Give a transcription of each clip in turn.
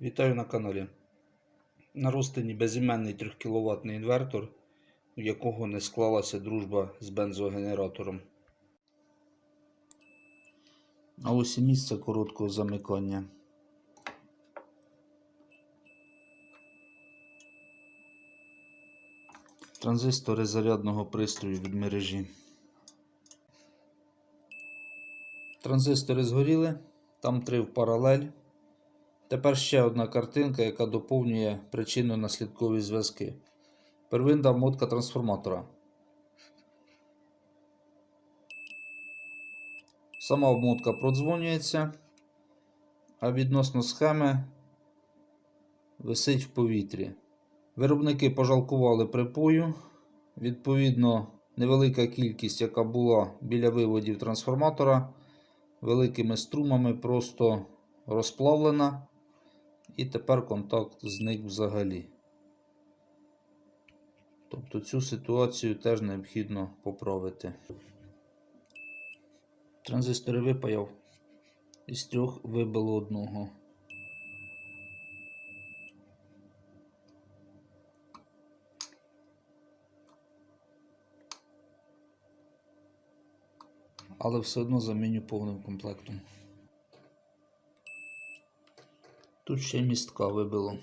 Вітаю на каналі. На розтині безіменний 3 кВт інвертор, у якого не склалася дружба з бензогенератором. А ось і місце короткого замикання. Транзистори зарядного пристрою від мережі. Транзистори згоріли, там три в паралель. Тепер ще одна картинка, яка доповнює причинно-наслідкові зв'язки. Первинна обмотка трансформатора. Сама обмотка продзвонюється, а відносно схеми висить в повітрі. Виробники пожалкували припою. Відповідно, невелика кількість, яка була біля виводів трансформатора, великими струмами просто розплавлена. І тепер контакт зник взагалі. Тобто цю ситуацію теж необхідно поправити. Транзистори випаяв. Із трьох вибило одного. Але все одно заміню повним комплектом. Тут ще містка вибило.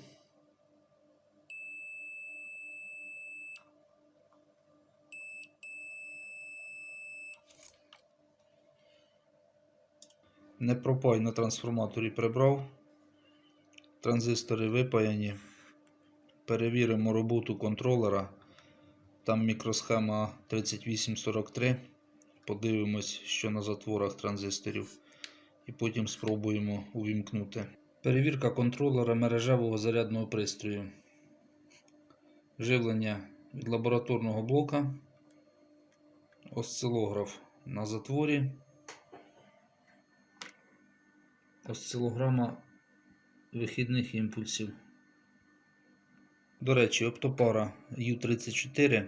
Непропай на трансформаторі прибрав. Транзистори випаяні. Перевіримо роботу контролера. Там мікросхема 3843. Подивимось, що на затворах транзисторів. І потім спробуємо увімкнути. Перевірка контролера мережевого зарядного пристрою. Живлення від лабораторного блока. Осцилограф на затворі. Осцилограма вихідних імпульсів. До речі, оптопара U34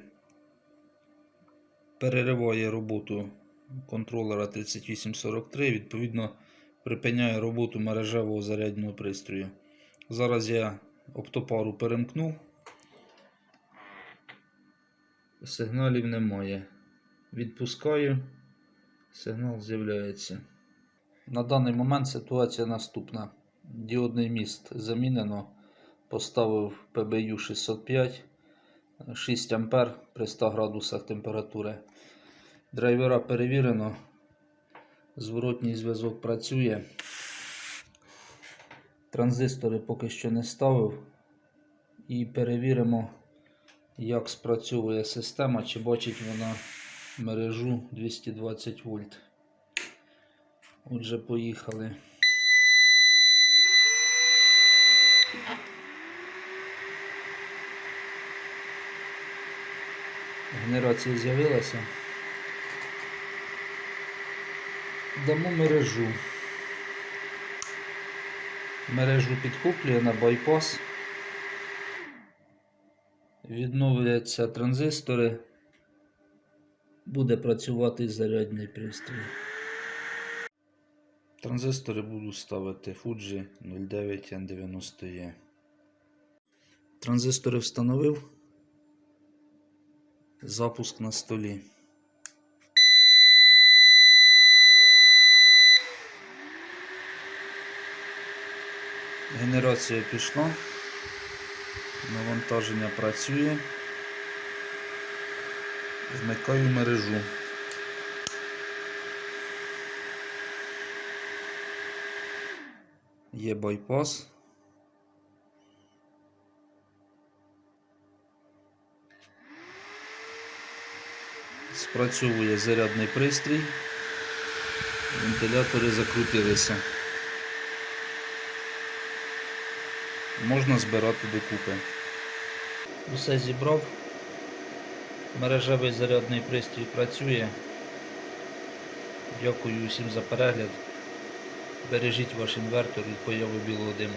перериває роботу контролера 3843, відповідно, припиняє роботу мережевого зарядного пристрою. Зараз я оптопару перемкнув. Сигналів немає. Відпускаю, сигнал з'являється. На даний момент ситуація наступна. Діодний міст замінено. Поставив PBU 605 6 А при 100 градусах температури. Драйвера перевірено. Зворотній зв'язок працює. Транзистори поки що не ставив. І перевіримо, як спрацьовує система, чи бачить вона мережу 220 вольт. Отже, поїхали. Генерація з'явилася. Дамо мережу. Мережу підхоплює на байпас. Відновляться транзистори. Буде працювати зарядний пристрій. Транзистори буду ставити Fuji 09N90E. Транзистори встановив. Запуск на столі. Генерація пішла. Навантаження працює. Вмикаю мережу. Є байпас. Спрацьовує зарядний пристрій. Вентилятори закрутилися. Можна збирати докупи. Усе зібрав. Мережевий зарядний пристрій працює. Дякую усім за перегляд. Бережіть ваш інвертор від появи білого диму.